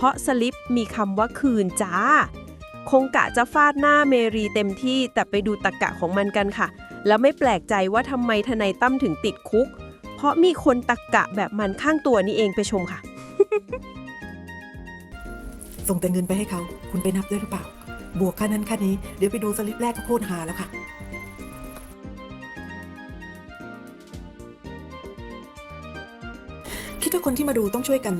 เพราะสลิปมีคำว่าคืนจ้า คงกะจะฟาดหน้าเมรีเต็มที่แต่ไปดูตะกะของมันกันค่ะ แล้วไม่แปลกใจว่าทำไมทนายตั้มถึงติดคุก เพราะมีคนตะกะแบบมันข้างตัวนี่เองไปชมค่ะ ส่งแต่เงินไปให้เขา คุณไปนับด้วยหรือเปล่า บวกค่านั้นค่านี้ เดี๋ยวไปดูสลิปแรกก็โคตรหาแล้วค่ะ ดว่าคนที่มาดูต้องช่วยกัน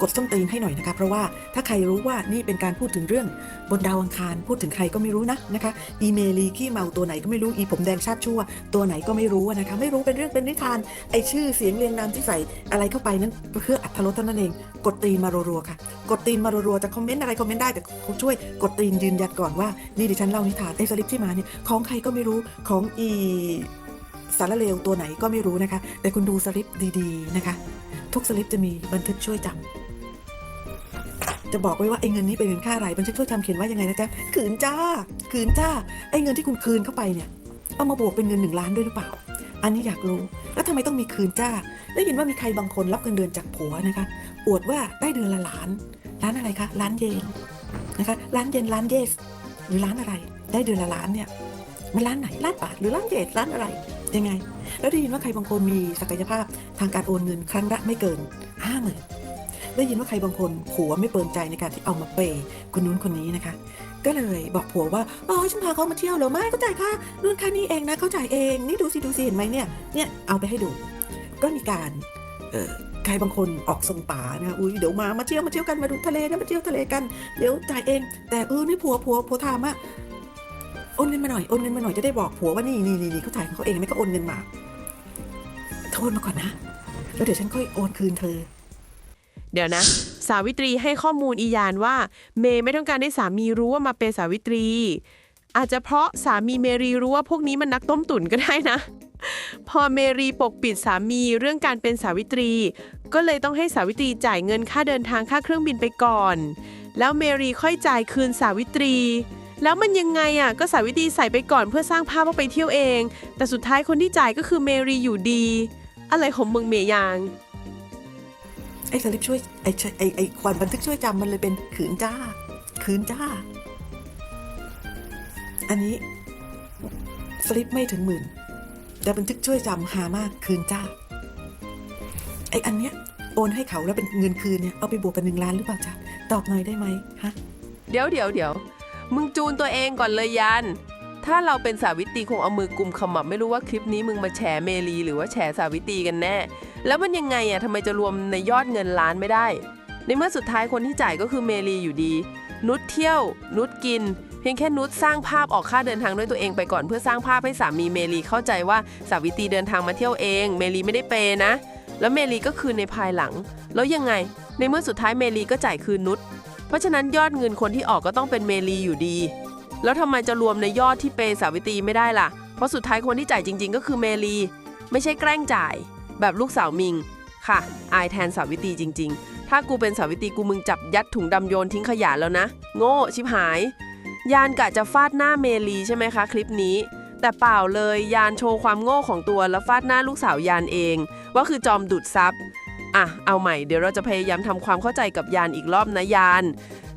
กดส้มตีนให้หน่อยนะคะเพราะว่าถ้าใครรู้ว่านี่เป็นการพูดถึงเรื่องบนดาวอังคาร พูดถึงใครก็ไม่รู้นะนะคะ อีเมลีขี้เมาตัวไหนก็ไม่รู้อีผมแดงชาติชั่ว ตัวไหนก็ไม่รู้นะคะ ไม่รู้เป็นเรื่องเป็นนิทานไอชื่อเสียงเรียงนามที่ใส่อะไรเข้าไปนั้นเพื่ออัธรสเท่านั้นเอง กดตีนมารัวๆค่ะ กดตีนมารัวๆจะคอมเมนต์อะไรคอมเมนต์ได้แต่เขาช่วยกดตีนยืนยันก่อนว่านี่ดิฉันเล่านิทานไอสลิปที่มาเนี่ยของใครก็ไม่รู้ของอีสารเลวตัวไหนก็ไม่รู้นะคะ แต่คุณดูสลิปดีๆนะคะ ทุกสลิปจะมีบันทึกช่วยจำจะบอกไว้ว่าไอ้เงินนี้เป็นเงินค่าอะไรบันทึกช่วยจำเขียนว่ายังไงนะจ๊ะคืนจ้าคืนจ้าไอ้เงินที่คุณคืนเข้าไปเนี่ยเอามาบวกเป็นเงินหนึ่งล้านด้วยหรือเปล่า อันนี้อยากรู้แล้วทำไมต้องมีคืนจ้า ได้ยินว่ามีใครบางคนรับเงินเดือนจากผัวนะคะ อวดว่าได้เดือนละล้านร้านอะไรคะร้านเยนนะคะร้านเยนร้านเยสหรือร้านอะไร ได้เดือนละล้านเนี่ยมันร้านไหนร้านบาทหรือร้านเยสร้านอะไร ยังไง แล้วได้ยินว่าใครบางคนมีศักยภาพทางการโอนเงินครั้งละไม่เกินห้าหมื่นได้ยินว่าใครบางคนผัวไม่เปินใจในการที่เอามาเปย์คนนู้นคนนี้นะคะ ก็เลยบอกผัวว่าอ๋อฉันพาเขามาเที่ยวเหรอไม่เขาจ่ายค่านู่นค่านี้เองนะเขาจ่ายเองนี่ดูสิดูสิเห็นไหมเนี่ยเนี่ยเอาไปให้ดู ก็มีการเออใครบางคนออกทรงป่านะอุ้ยเดี๋ยวมามาเที่ยวมาเที่ยวกันมาดูทะเลนะมาเที่ยวทะเลกันเดี๋ยวจ่ายเอง แต่เออนี่ผัวผัวผัวถามอะ โอนเงินมาหน่อยโอนเงินมาหน่อยจะได้บอกผัวว่านี่นี่นี่เขาจ่ายของเขาเองไม่ก็โอนเงินมาโทษมาก่อนนะ แล้วเดี๋ยวฉันค่อยโอนคืนเธอ เดี๋ยวนะ สาวิตรีให้ข้อมูลอียานว่า เมย์ไม่ต้องการให้สามีรู้ว่ามาเป็นสาวิตรี อาจจะเพราะสามีเมรีรู้ว่าพวกนี้มันนักต้มตุ๋นก็ได้นะ พอเมรีปกปิดสามีเรื่องการเป็นสาวิตรี ก็เลยต้องให้สาวิตรีจ่ายเงินค่าเดินทางค่าเครื่องบินไปก่อน แล้วเมรีค่อยจ่ายคืนสาวิตรี แล้วมันยังไงอะก็สาวิตรีใส่ไปก่อนเพื่อสร้างภาพว่าไปเที่ยวเอง แต่สุดท้ายคนที่จ่ายก็คือเมรีอยู่ดี อะไรของมึงเมยางไอ้สลิปช่วยไอ้ช่วยไอ้ไอ้ควันบันทึกช่วยจำมันเลยเป็นขืนจ้า ขืนจ้า อันนี้สลิปไม่ถึงหมื่น แต่บันทึกช่วยจำหามากคืนจ้า ไอ้อันเนี้ยโอนให้เขาแล้วเป็นเงินคืนเนี่ยเอาไปบวกกันหนึ่งล้านหรือเปล่าจ๊ะตอบหน่อยได้ไหมฮะ เดี๋ยวเดี๋ยวเดี๋ยว มึงจูนตัวเองก่อนเลยยัน ถ้าเราเป็นสาวิตรีคงเอามือกุมขมับไม่รู้ว่าคลิปนี้มึงมาแฉเมลีหรือว่าแฉสาวิตรีกันแน่ แล้วมันยังไงอะทำไมจะรวมในยอดเงินล้านไม่ได้ ในเมื่อสุดท้ายคนที่จ่ายก็คือเมลีอยู่ดี นุชเที่ยว นุชกิน เพียงแค่นุชสร้างภาพออกค่าเดินทางด้วยตัวเองไปก่อนเพื่อสร้างภาพให้สามีเมลีเข้าใจว่าสาวิตรีเดินทางมาเที่ยวเอง เมลีไม่ได้เปนะ แล้วเมลีก็คืนในภายหลัง แล้วยังไง ในเมื่อสุดท้ายเมลีก็จ่ายคืนนุช เพราะฉะนั้นยอดเงินคนที่ออกก็ต้องเป็นเมลีอยู่ดี แล้วทำไมจะรวมในยอดที่เปย์สาวิตรีไม่ได้ล่ะ เพราะสุดท้ายคนที่จ่ายจริง ๆ ก็คือเมลี ไม่ใช่แกล้งจ่าย แบบลูกสาวมิง ค่ะ อายแทนสาวิตรีจริง ๆ ถ้ากูเป็นสาวิตรีกูมึงจับยัดถุงดำโยนทิ้งขยะแล้วนะ โง่ชิบหาย ยานกะจะฟาดหน้าเมลีใช่ไหมคะ คลิปนี้ แต่เปล่าเลยยานโชว์ความโง่ของตัวแล้วฟาดหน้าลูกสาวยานเอง ว่าคือจอมดูดซับ อะ เอาใหม่ เดี๋ยวเราจะพยายามทำความเข้าใจกับยานอีกรอบนะยาน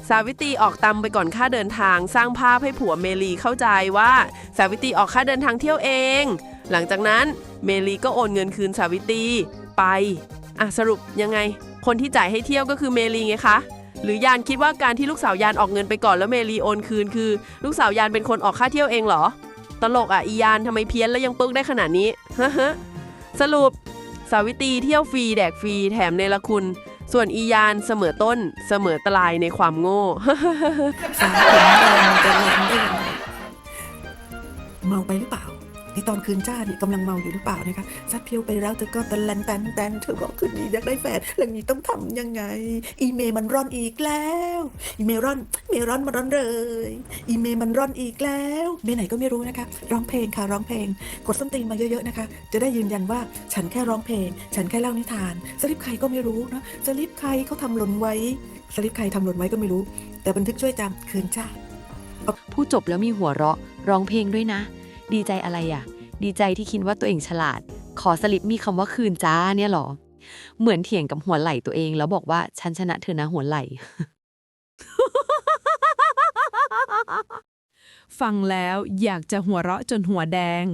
สาวิตรีออกตำไปก่อนค่าเดินทาง สร้างภาพให้ผัวเมลีเข้าใจว่า สาวิตรีออกค่าเดินทางเที่ยวเอง หลังจากนั้นเมลีก็โอนเงินคืนสาวิตรีไป อะสรุปยังไง คนที่จ่ายให้เที่ยวก็คือเมลีไงคะ หรือยานคิดว่าการที่ลูกสาวยานออกเงินไปก่อนแล้วเมลีโอนคืนคือ ลูกสาวยานเป็นคนออกค่าเที่ยวเองเหรอ ตลกอะอียานทำไมเพี้ยนแล้วยังปึกได้ขนาดนี้ฮะฮะสรุป สาวิตีเที่ยวฟรีแดกฟรีแถมในละคุณ ส่วนอียานเสมอต้นเสมอตลายในความโง่สาวผมแดงจะแรงได้ยังไงเมาไปหรือเปล่า ตอนคืนจ้าเนี่ยกำลังเมาอยู่หรือเปล่านะคะซัดเพียวไปแล้วเธอก็ตะลันแตนแตนเธอบอกคืนนี้อยากได้แฟนเรื่องนี้ต้องทำยังไง อีเมลมันร่อนอีกแล้ว อีเมลร่อนเมลร่อนมาร่อนเลย อีเมลมันร่อนอีกแล้วเมลไหนก็ไม่รู้นะคะ ร้องเพลงค่ะร้องเพลง กดส้นตีนมาเยอะๆนะคะ จะได้ยืนยันว่าฉันแค่ร้องเพลง ฉันแค่เล่านิทานสลิปใครก็ไม่รู้นะสลิปใครเขาทำหล่นไว้สลิปใครทำหล่นไว้ก็ไม่รู้ แต่บันทึกช่วยจำคืนจ้าผู้จบแล้วมีหัวเราะร้องเพลงด้วยนะ ดีใจอะไรอะ ดีใจที่คิดว่าตัวเองฉลาด ขอสลิปมีคำว่าคืนจ้าเนี่ยหรอ เหมือนเถียงกับหัวไหล่ตัวเอง แล้วบอกว่าฉันชนะเธอนะหัวไหล่ ฟังแล้วอยากจะหัวเราะจนหัวแดง